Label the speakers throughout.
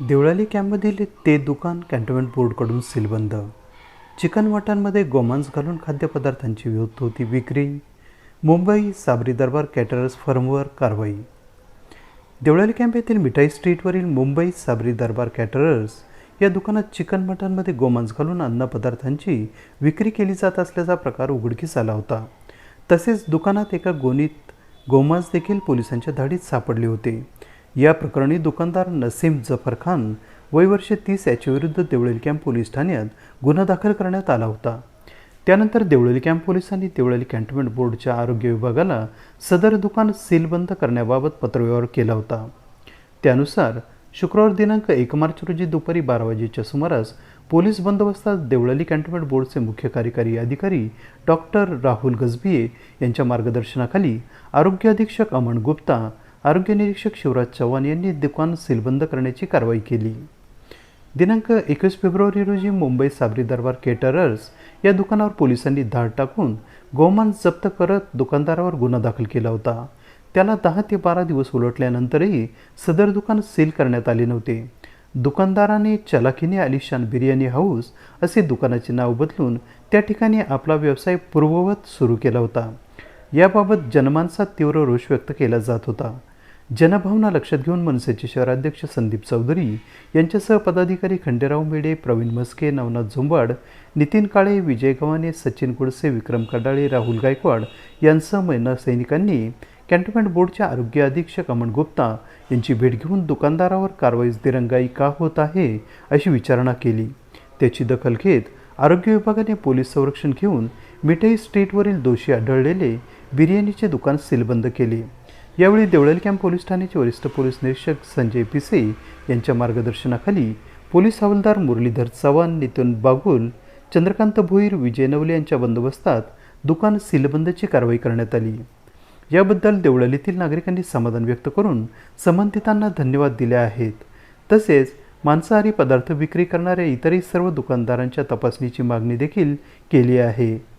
Speaker 1: देवळाली कॅम्पमधील ते दुकान कॅन्टोन्मेंट बोर्डकडून सीलबंद. चिकन वाटांमध्ये गोमांस घालून खाद्यपदार्थांची होत होती विक्री. मुंबई साबरी दरबार कॅटरर्स फर्मवर कारवाई. देवळाली कॅम्प येथील मिठाई स्ट्रीटवरील मुंबई साबरी दरबार कॅटरर्स या दुकानात चिकन मटनमध्ये गोमांस घालून अन्नपदार्थांची विक्री केली जात असल्याचा प्रकार उघडकीस आला होता. तसेच दुकानात एका गोणीत गोमांस देखील पोलिसांच्या धाडीत सापडले होते. या प्रकरणी दुकानदार नसीम जफर खान वयवर्ष तीस याच्याविरुद्ध देवळी कॅम्प पोलीस ठाण्यात गुन्हा दाखल करण्यात आला होता. त्यानंतर देवळेल कॅम्प पोलिसांनी देवळेल कॅन्टोन्मेंट बोर्डच्या आरोग्य विभागाला सदर दुकान सीलबंद करण्याबाबत पत्रव्यवहार केला होता. त्यानुसार शुक्रवार दिनांक एक मार्च रोजी दुपारी बारा वाजेच्या सुमारास पोलीस बंदोबस्तात देवळाली कॅन्टोन्मेंट बोर्डचे मुख्य कार्यकारी अधिकारी डॉक्टर राहुल गजबिये यांच्या मार्गदर्शनाखाली आरोग्य अधीक्षक अमन गुप्ता आरोग्य निरीक्षक शिवराज चव्हाण यांनी दुकान सीलबंद करण्याची कारवाई केली. दिनांक एकवीस फेब्रुवारी रोजी मुंबई साबरी दरबार केटरर्स या दुकानावर पोलिसांनी धाड टाकून गोमांस जप्त करत दुकानदारावर गुन्हा दाखल केला होता. त्याला दहा ते बारा दिवस उलटल्यानंतरही सदर दुकान सील करण्यात आले नव्हते. दुकानदाराने चलाखीने आलिशान बिर्याणी हाऊस असे दुकानाचे नाव बदलून त्या ठिकाणी आपला व्यवसाय पूर्ववत सुरू केला होता. याबाबत जनमानसात तीव्र रोष व्यक्त केला जात होता. जनभावना लक्षात घेऊन मनसेचे शहराध्यक्ष संदीप चौधरी यांच्यासह पदाधिकारी खंडेराव मेडे प्रवीण मस्के नवनाथ झुंबाड नितीन काळे विजय गव्हाणे सचिन गुडसे विक्रम कडाळे राहुल गायकवाड यांसह महिला सैनिकांनी कॅन्टोन्मेंट बोर्डच्या आरोग्य अधीक्षक अमन गुप्ता यांची भेट घेऊन दुकानदारावर कारवाईस दिरंगाई का होत आहे अशी विचारणा केली. त्याची दखल घेत आरोग्य विभागाने पोलीस संरक्षण घेऊन मिठाई स्ट्रीटवरील दोषी आढळलेले बिर्याणीचे दुकान सीलबंद केले. यावेळी देवळाली कॅम्प पोलीस ठाण्याचे वरिष्ठ पोलीस निरीक्षक संजय पिसे यांच्या मार्गदर्शनाखाली पोलीस हवालदार मुरलीधर चव्हाण नितीन बागुल चंद्रकांत भोईर विजय नवले यांच्या बंदोबस्तात दुकान सीलबंदची कारवाई करण्यात आली. याबद्दल देवळालीतील नागरिकांनी समाधान व्यक्त करून संबंधितांना धन्यवाद दिले आहेत. तसेच मांसाहारी पदार्थ विक्री करणाऱ्या इतरही सर्व दुकानदारांच्या तपासणीची मागणी देखील केली आहे.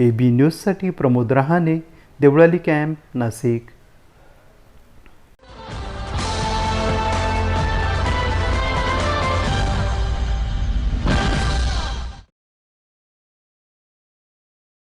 Speaker 1: ए बी न्यूजसाठी प्रमोद रहाणे देवळाली कॅम्प नाशिक